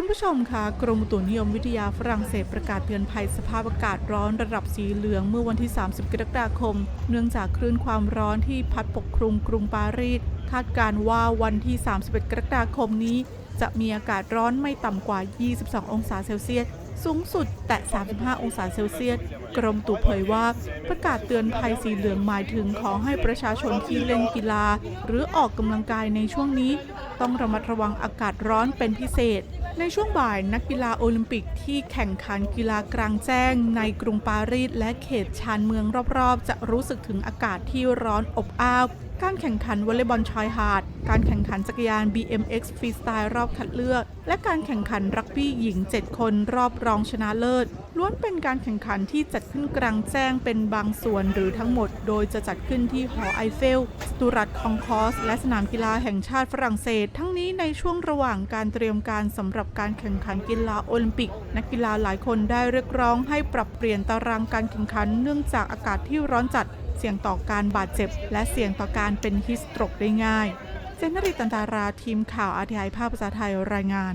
คุณผู้ชมคะกรมอุตุนิยมวิทยาฝรั่งเศสประกาศเตือนภัยสภาพอากาศร้อนระดับสีเหลืองเมื่อวันที่ 30 กรกฎาคม เนื่องจากคลื่นความร้อนที่พัดปกคลุมกรุงปารีส คาดการว่าวันที่ 31 กรกฎาคมนี้ จะมีอากาศร้อนไม่ต่ำกว่า 22 องศาเซลเซียส สูงสุดแตะ35 องศาเซลเซียส กรมอุตุเผยว่า ประกาศเตือนภัยสีเหลืองหมายถึงขอให้ประชาชนที่เล่นกีฬา หรือออกกำลังกายในช่วงนี้ ต้องระมัดระวังอากาศร้อนเป็นพิเศษ ในช่วงบ่ายนักกีฬาโอลิมปิกที่แข่งขันกีฬากลางแจ้ง ในกรุงปารีสและเขตชานเมืองรอบๆ จะรู้สึกถึงอากาศที่ร้อนอบอ้าว การแข่งขันวอลเลย์บอลชายหาด การแข่งขันจักรยาน BMX ฟรีสไตล์รอบคัดเลือก และการแข่งขันรักบี้หญิง 7 คนรอบรองชนะเลิศ ล้วนเป็นการแข่งขันที่จัดขึ้นกลางแจ้งเป็นบางส่วนหรือทั้งหมด โดยจะจัดขึ้นที่หอไอเฟลสตูรัตคองคอส และสนามกีฬาแห่งชาติฝรั่งเศส ทั้งนี้ในช่วงระหว่างการเตรียมการสำหรับการแข่งขันกีฬาโอลิมปิก นักกีฬาหลายคนได้เรียกร้องให้ปรับเปลี่ยนตารางการแข่งขันเนื่องจากอากาศที่ร้อนจัด เสี่ยงต่อการบาดเจ็บ และเสี่ยงต่อการเป็นฮิสโตรกได้ง่ายเจนนริตันตาราทีมข่าวอาทีไอภาพภาษาไทยรายงาน